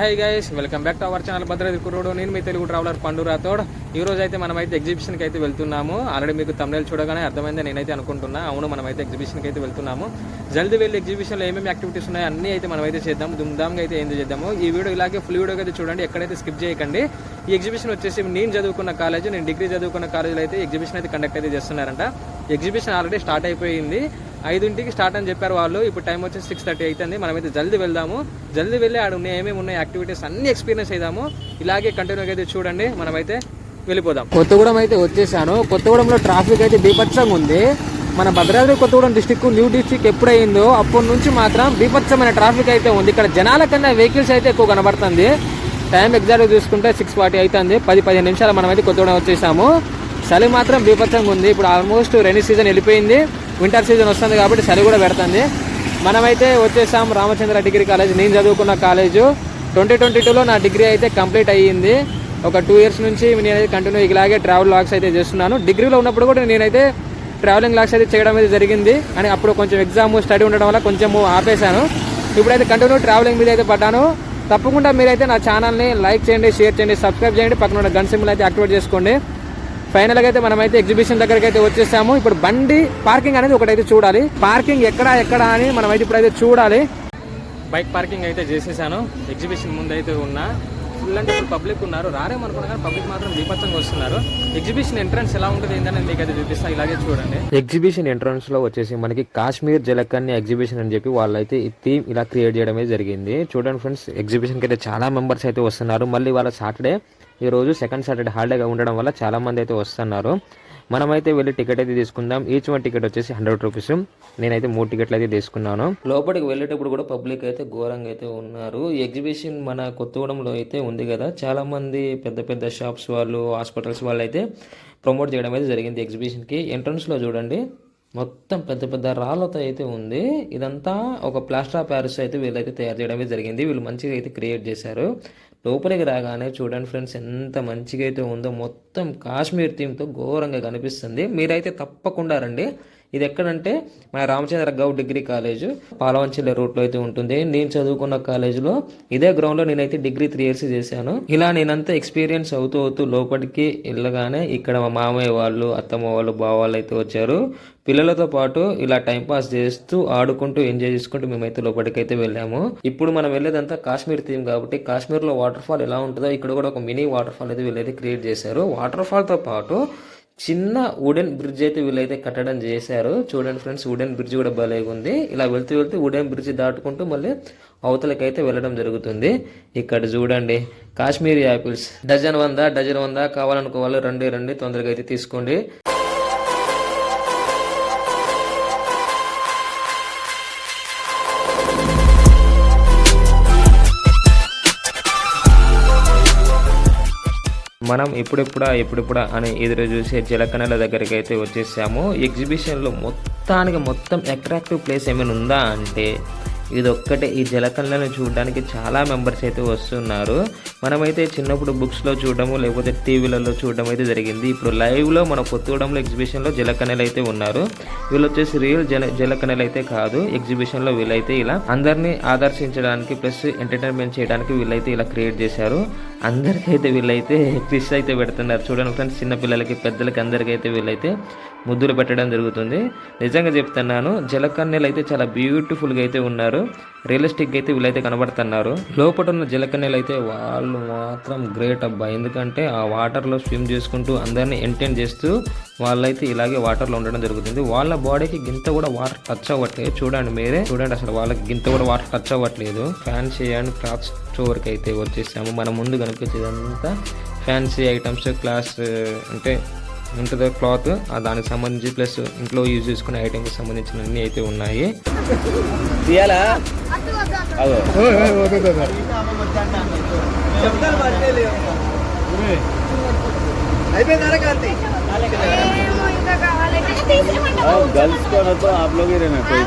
Hi guys welcome back to our channel Bhadradri కుర్రోడు. నేను మీ Telugu traveller పండు రాథోడ్. ఈ రోజు అయితే మనమైతే ఎగ్జిబిషన్కి అయితే వెళ్తున్నాము. ఆల్రెడీ మీకు తమిళ చూడగానే అర్థమైంది నేనైతే అనుకుంటున్నా. అవును మనమైతే ఎగ్జిబిషన్కి అయితే వెళ్తున్నాము. జల్ది వెళ్ళి ఎగ్జిబిషన్లో ఏమేమి యాక్టివిటీస్ ఉన్నాయో అన్నీ అయితే మనమైతే చేద్దాం. దుమ్దాంగా అయితే ఎంజాయ్ చేద్దాము. ఈ వీడియో ఇలాగే ఫుల్ వీడియోగా అయితే చూడండి. ఎక్కడైతే స్కిప్ చేయకండి. ఈ ఎగ్జిబిషన్ వచ్చేసి నేను చదువుకున్న కాలేజ్ నేను డిగ్రీ చదువుకున్న కాలేజీలో అయితే ఎగ్జిబిషన్ అయితే కండక్ట్ అయితే చేస్తున్నారంట. ఎగ్జిబిషన్ ఆల్రెడీ స్టార్ట్ అయిపోయింది. ఐదింటికి స్టార్ట్ అని చెప్పారు వాళ్ళు. ఇప్పుడు టైం వచ్చి సిక్స్ థర్టీ అవుతుంది మనమైతే జల్దీ వెళ్దాము. జల్దీ వెళ్ళి ఆడ ఉన్నాయి ఏమేమి ఉన్నాయి యాక్టివిటీస్ అన్ని ఎక్స్పీరియన్స్ అయిదాము ఇలాగే కంటిన్యూగా అయితే చూడండి. మనమైతే వెళ్ళిపోదాం. కొత్తగూడెం అయితే వచ్చేసాను. కొత్తగూడెంలో ట్రాఫిక్ అయితే బీభత్సంగా ఉంది. మన Bhadradri Kothagudem district new district ఎప్పుడైందో అప్పటి నుంచి మాత్రం బీభత్సమైన ట్రాఫిక్ అయితే ఉంది. ఇక్కడ జనాల కన్నా వెహికల్స్ అయితే ఎక్కువ కనబడుతుంది. టైం ఎగ్జాక్ట్ చూసుకుంటే సిక్స్ ఫార్టీ అవుతుంది పది పదిహేను నిమిషాలు మనమైతే కొత్తగూడెం వచ్చేసాము. చలి మాత్రం బీభత్సంగా ఉంది. ఇప్పుడు ఆల్మోస్ట్ రెయిన్ సీజన్ వెళ్ళిపోయింది. వింటర్ సీజన్ వస్తుంది కాబట్టి చలి కూడా పెడుతుంది. మనమైతే వచ్చేసాం రామచంద్ర డిగ్రీ కాలేజ్. నేను చదువుకున్న కాలేజు ట్వంటీ ట్వంటీ టూలో నా డిగ్రీ అయితే కంప్లీట్ అయ్యింది. ఒక టూ ఇయర్స్ నుంచి నేనైతే కంటిన్యూ ఇలాగే ట్రావెల్ లాగ్స్ అయితే చేస్తున్నాను. డిగ్రీలో ఉన్నప్పుడు కూడా నేనైతే ట్రావెలింగ్ లాగ్స్ అయితే చేయడం అయితే జరిగింది. అని అప్పుడు కొంచెం ఎగ్జామ్ స్టడీ ఉండడం వల్ల కొంచెం ఆపేశాను. ఇప్పుడైతే కంటిన్యూ ట్రావెలింగ్ మీద అయితే పడ్డాను. తప్పకుండా మీరైతే నా ఛానల్ని లైక్ చేయండి షేర్ చేయండి సబ్స్క్రైబ్ చేయండి. పక్కన ఉన్న గన్ సింబల్ అయితే యాక్టివేట్ చేసుకోండి. ఫైనల్గా అయితే మనమైతే ఎగ్జిబిషన్ దగ్గరికి అయితే వచ్చేసాము. ఇప్పుడు బండి పార్కింగ్ అనేది ఒకటైతే చూడాలి. పార్కింగ్ ఎక్కడ ఎక్కడ అని మనమైతే ఇప్పుడైతే చూడాలి. బైక్ పార్కింగ్ అయితే చేసేసాను. ఎగ్జిబిషన్ ముందు అయితే ఉన్నా. ఫుల్ అంటే పబ్లిక్ ఉన్నారు. రారేమనుకున్నా కానీ పబ్లిక్ మాత్రం దీపత్సంగా వస్తున్నారు. ఎగ్జిబిషన్ ఎంట్రన్స్ ఎలా ఉంటుంది ఏంటని మీకు అది చూపిస్తాను ఇలాగే చూడండి. ఎగ్జిబిషన్ ఎంట్రన్స్లో వచ్చేసి మనకి కాశ్మీర్ జలకన్య ఎగ్జిబిషన్ అని చెప్పి వాళ్ళైతే ఈ థీమ్ ఇలా క్రియేట్ చేయడమే జరిగింది. చూడండి ఫ్రెండ్స్ ఎగ్జిబిషన్కి అయితే చాలా మెంబర్స్ అయితే వస్తున్నారు. మళ్ళీ వాళ్ళ సాటర్డే ఈ రోజు సెకండ్ సాటర్డే హాలిడేగా ఉండడం వల్ల చాలా మంది అయితే వస్తున్నారు. మనమైతే వెళ్ళి టికెట్ అయితే తీసుకుందాం. ఈచ్ వన్ టికెట్ వచ్చేసి హండ్రెడ్ రూపీస్. నేనైతే మూడు టికెట్లు అయితే తీసుకున్నాను. లోపలికి వెళ్ళేటప్పుడు కూడా పబ్లిక్ అయితే ఘోరంగా అయితే ఉన్నారు. ఎగ్జిబిషన్ మన కొత్తగూడెంలో అయితే ఉంది కదా. చాలా మంది పెద్ద పెద్ద షాప్స్ వాళ్ళు హాస్పిటల్స్ వాళ్ళు అయితే ప్రమోట్ చేయడం అయితే జరిగింది ఎగ్జిబిషన్కి. ఎంట్రన్స్లో చూడండి మొత్తం పెద్ద పెద్ద రాళ్ళతో అయితే ఉంది. ఇదంతా ఒక ప్లాస్టర్ ఆఫ్ ప్యారిస్ అయితే వీళ్ళైతే తయారు చేయడమే జరిగింది. వీళ్ళు మంచిగా అయితే క్రియేట్ చేశారు. లోపలికి రాగానే చూడండి ఫ్రెండ్స్ ఎంత మంచిగా అయితే ఉందో మొత్తం కాశ్మీర్ థీమ్తో ఘోరంగా కనిపిస్తుంది. మీరైతే తప్పకుండా రండి. ఇది ఎక్కడంటే మన రామచంద్ర గౌడ్ డిగ్రీ కాలేజ్. పాలవంచల రూట్లో అయితే ఉంటుంది. నేను చదువుకున్న కాలేజీలో ఇదే గ్రౌండ్లో నేనైతే డిగ్రీ త్రీ ఇయర్స్ చేశాను. ఇలా నేనంతా ఎక్స్పీరియన్స్ అవుతూ అవుతూ లోపలికి వెళ్ళగానే ఇక్కడ మా మామయ్య వాళ్ళు అత్తమ్మ వాళ్ళు బావ వాళ్ళు అయితే వచ్చారు. పిల్లలతో పాటు ఇలా టైం పాస్ చేస్తూ ఆడుకుంటూ ఎంజాయ్ చేసుకుంటూ మేమైతే లోపలికైతే వెళ్ళాము. ఇప్పుడు మనం వెళ్ళేదంతా కాశ్మీర్ థీమ్ కాబట్టి కాశ్మీర్లో వాటర్ ఫాల్ ఎలా ఉంటుందో ఇక్కడ కూడా ఒక మినీ వాటర్ ఫాల్ అయితే వీళ్ళైతే క్రియేట్ చేశారు. వాటర్ ఫాల్తో పాటు చిన్న వుడెన్ బ్రిడ్జ్ అయితే వీళ్ళైతే కట్టడం చేశారు. చూడండి ఫ్రెండ్స్ వుడెన్ బ్రిడ్జ్ కూడా భలేగా ఉంది. ఇలా వెళ్తూ వెళ్తూ వుడెన్ బ్రిడ్జ్ దాటుకుంటూ మళ్ళీ అవతలకైతే వెళ్ళడం జరుగుతుంది. ఇక్కడ చూడండి కాశ్మీరీ యాపిల్స్ డజన్ వంద డజన్ వంద కావాలనుకోవాలి రండి రండి తొందరగా అయితే తీసుకోండి. మనం ఎప్పుడెప్పుడా ఎప్పుడెప్పుడా అని ఎదురు చూసే జలకనల దగ్గరికి అయితే వచ్చేసాము ఎగ్జిబిషన్లో మొత్తానికి మొత్తం అట్రాక్టివ్ ప్లేస్ ఏమైనా ఉందా అంటే ఇది ఒక్కటే ఈ జలకళను చూడడానికి చాలా మెంబర్స్ అయితే వస్తున్నారు. మనమైతే చిన్నప్పుడు బుక్స్లో చూడడము లేకపోతే టీవీలలో చూడడం అయితే జరిగింది. ఇప్పుడు లైవ్లో మన కొత్తగూడెంలో ఎగ్జిబిషన్లో జలకన్నెలు అయితే ఉన్నారు. వీళ్ళు వచ్చేసి రియల్ జల జలకణలు అయితే కాదు. ఎగ్జిబిషన్లో వీళ్ళైతే ఇలా అందరినీ ఆదర్శించడానికి ప్లస్ ఎంటర్టైన్మెంట్ చేయడానికి వీళ్ళైతే ఇలా క్రియేట్ చేశారు. అందరికైతే వీళ్ళైతే ఫిష్ అయితే పెడుతున్నారు. చూడండి ఫ్రెండ్స్ చిన్న పిల్లలకి పెద్దలకి అందరికైతే వీళ్ళైతే ముద్దులు పెట్టడం జరుగుతుంది. నిజంగా చెప్తున్నాను జలకన్యలు అయితే చాలా బ్యూటిఫుల్గా అయితే ఉన్నారు. రియలిస్టిక్ అయితే వీళ్ళైతే కనబడుతున్నారు. లోపల ఉన్న జలకన్యలు అయితే వాళ్ళు మాత్రం గ్రేట్ అబ్బా. ఎందుకంటే ఆ వాటర్లో స్విమ్ చేసుకుంటూ అందరినీ ఎంటైన్ చేస్తూ వాళ్ళైతే ఇలాగే వాటర్లో ఉండడం జరుగుతుంది. వాళ్ళ బాడీకి గింత కూడా వాటర్ టచ్ అవ్వట్లేదు. చూడండి మీరే. చూడండి అసలు వాళ్ళకి గింత కూడా వాటర్ టచ్ అవ్వట్లేదు. ఫ్యాన్సీ అండ్ క్రాఫ్ట్ స్టోర్కి అయితే వచ్చేసాము. మన ముందు కనిపించేదంతా ఫ్యాన్సీ ఐటమ్స్ క్లాస్ అంటే ఉంటుంది క్లాత్ దానికి సంబంధించి ప్లస్ ఇంట్లో యూజ్ చేసుకునే ఐటమ్కి సంబంధించిన అన్ని అయితే ఉన్నాయి తీయాలా అదో ఏమో ఇంకా కావాలంటే తీసేయమంటావా? गर्ल्स को ना तो आप लोग ही रहना कोई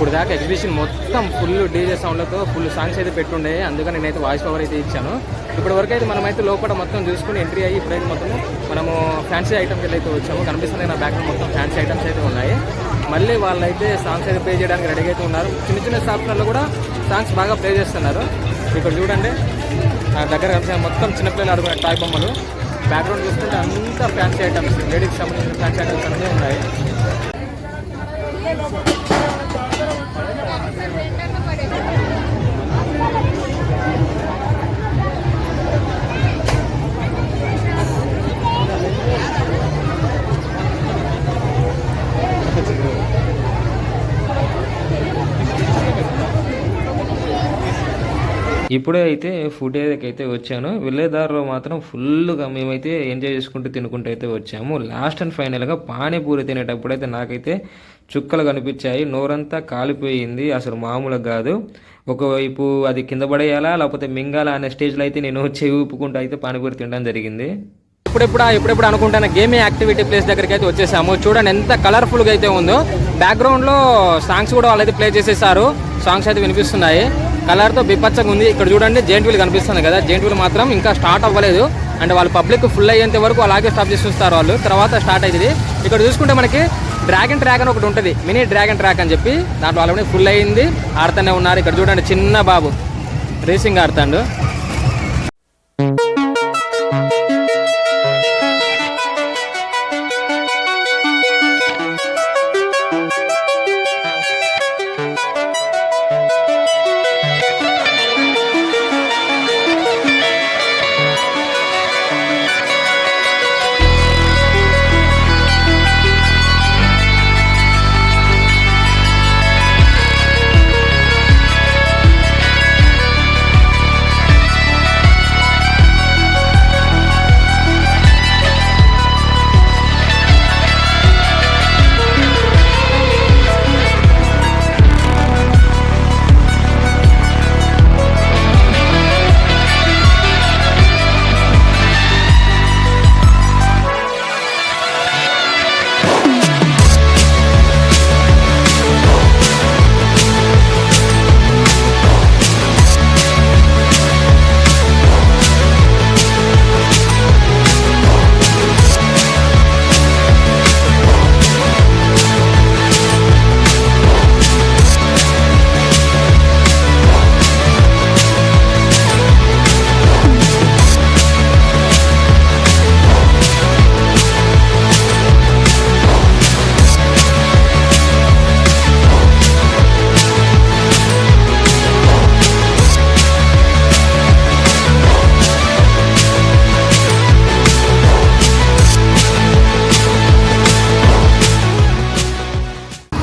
ఇప్పుడు దాకా ఎగ్జిబిషన్ మొత్తం ఫుల్ డీజే సౌండ్లతో ఫుల్ సాంగ్స్ అయితే పెట్టుండే. అందుకని నేనైతే వాయిస్ ఓవర్ అయితే ఇచ్చాను. ఇప్పటి వరకు అయితే మనమైతే లోపల మొత్తం చూసుకుని ఎంట్రీ అయ్యి ఇప్పుడైతే మొత్తం మనము ఫ్యాన్సీ ఐటమ్కి అయితే వచ్చాము కనిపిస్తుంది నా బ్యాగ్ మొత్తం ఫ్యాన్సీ ఐటమ్స్ అయితే ఉన్నాయి. మళ్ళీ వాళ్ళైతే సాంగ్స్ అయితే ప్లే చేయడానికి రెడీ అయితే ఉన్నారు. చిన్న చిన్న షాప్స్లలో కూడా సాంగ్స్ బాగా ప్లే చేస్తున్నారు. ఇక్కడ చూడండి. దగ్గర కనిపిస్తున్న మొత్తం చిన్నపిల్లలు ఆడుకునే టాయ్ బొమ్మలు. బ్యాక్గ్రౌండ్ చూస్తుంటే అంతా ఫ్యాన్సీ ఐటమ్స్ లేడీస్కి సంబంధించిన ఫ్యాన్సీ ఐటమ్స్ అన్నీ ఉన్నాయి. ఇప్పుడే అయితే ఫుడ్ ఏరియాకి అయితే వచ్చాను. వెళ్ళేదారిలో మాత్రం ఫుల్గా మేమైతే ఎంజాయ్ చేసుకుంటూ తినుకుంటూ అయితే వచ్చాము. లాస్ట్ అండ్ ఫైనల్గా పానీపూరి తినేటప్పుడు అయితే నాకైతే చుక్కలు కనిపించాయి. నోరంతా కాలిపోయింది. అసలు మామూలుగా కాదు. ఒకవైపు అది కింద పడేయాలా లేకపోతే మింగాలా అనే స్టేజ్లో అయితే నేను చెవి ఊపుకుంటూ అయితే పానీపూరి తినడం జరిగింది. ఇప్పుడెప్పుడు ఇప్పుడెప్పుడు అనుకుంటున్న గేమింగ్ యాక్టివిటీ ప్లేస్ దగ్గరికి అయితే వచ్చేసాము. చూడండి ఎంత కలర్ఫుల్గా అయితే ఉందో. బ్యాక్గ్రౌండ్లో సాంగ్స్ కూడా వాళ్ళైతే ప్లే చేసేసారు. సాంగ్స్ అయితే వినిపిస్తున్నాయి. కలర్తో బిపచ్చగా ఉంది. ఇక్కడ చూడండి జెయింట్ వీల్ కనిపిస్తుంది కదా. జెయింట్ వీల్ మాత్రం ఇంకా స్టార్ట్ అవ్వలేదు. అండ్ వాళ్ళు పబ్లిక్ ఫుల్ అయ్యేంత వరకు అలాగే స్టాప్ చేసి చూస్తారు వాళ్ళు. తర్వాత స్టార్ట్ అయ్యింది. ఇక్కడ చూసుకుంటే మనకి డ్రాగన్ ట్రాక్ అని ఒకటి ఉంటుంది. మినీ డ్రాగన్ ట్రాక్ అని చెప్పి దాంట్లో ఆల్రెడీ ఫుల్ అయ్యింది. ఆడుతూనే ఉన్నారు. ఇక్కడ చూడండి చిన్న బాబు. రేసింగ్ ఆడుతాడు.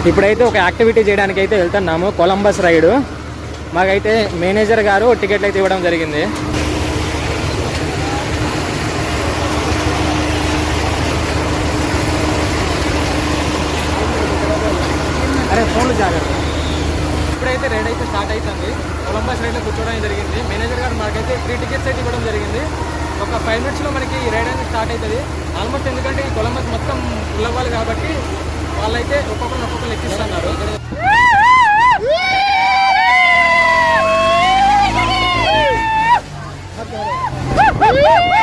ఇప్పుడైతే ఒక యాక్టివిటీ చేయడానికి అయితే వెళ్తున్నాము. Columbus ride. మాకైతే మేనేజర్ గారు టికెట్లు అయితే ఇవ్వడం జరిగింది. అరే ఫోన్లు జాగ్రత్త. ఇప్పుడైతే రైడ్ అయితే స్టార్ట్ అవుతుంది కొలంబస్ రైడ్లో కూర్చోవడం జరిగింది. మేనేజర్ గారు మాకైతే ఫ్రీ టికెట్స్ అయితే ఇవ్వడం జరిగింది. ఒక ఫైవ్ మినిట్స్లో మనకి ఈ రైడ్ అనేది స్టార్ట్ అవుతుంది. ఆల్మోస్ట్ ఎందుకంటే ఈ కొలంబస్ మొత్తం ఫుల్ అవ్వాలి కాబట్టి వాళ్ళైతే ఒక్కొక్కరు ఒక్కొక్కరు ఎక్కిస్తున్నారు Woo!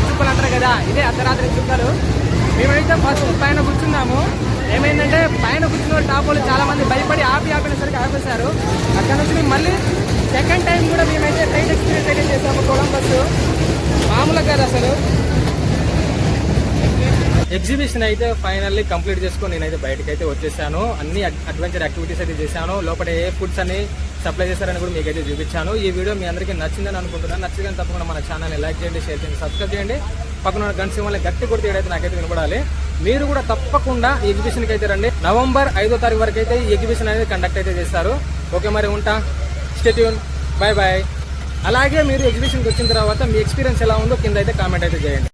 అర్ధరాత్రి చుక్కలు అంటారు కదా? ఇదే అర్ధరాత్రి చుక్కలు. మేమైతే ఫస్ట్ పైన కూర్చున్నాము. ఏమైందంటే పైన కూర్చున్న టాప్ వాళ్ళు చాలా మంది భయపడి ఆపి ఆపినసరికి ఆపేశారు. అక్కడ నుంచి మేము మళ్ళీ సెకండ్ టైం కూడా మేమైతే ట్రైన్ ఎక్స్పీరియన్స్ అయితే చేసాము కొలంబస్. మామూలుగా కాదు అసలు. ఎగ్జిబిషన్ అయితే ఫైనల్లీ కంప్లీట్ చేసుకొని నేనైతే బయటకు అయితే వచ్చేసాను. అన్ని అడ్వెంచర్ యాక్టివిటీస్ అయితే చేశాను. లోపల ఏ ఫుడ్స్ అని సప్లై చేశారని కూడా మీకైతే చూపించాను. ఈ వీడియో మీ అందరికీ నచ్చిందని అనుకుంటున్నాను నచ్చిందని తప్పకుండా మన ఛానల్ని లైక్ చేయండి షేర్ చేయండి సబ్స్క్రైబ్ చేయండి. పక్కన గన్ గంట గట్టి కొడితే ఏడైతే నాకైతే వినపడాలి. మీరు కూడా తప్పకుండా ఈ ఎగ్జిబిషన్కి అయితే రండి. నవంబర్ ఐదో తారీఖు వరకు అయితే ఈ ఎగ్జిబిషన్ అనేది కండక్ట్ అయితే చేస్తారు. ఓకే మరి ఉంటా. స్టెట్యూన్ బాయ్ బాయ్ అలాగే మీరు ఎగ్జిబిషన్కి వచ్చిన తర్వాత మీ ఎక్స్పీరియన్స్ ఎలా ఉందో కింద అయితే కామెంట్ అయితే చేయండి.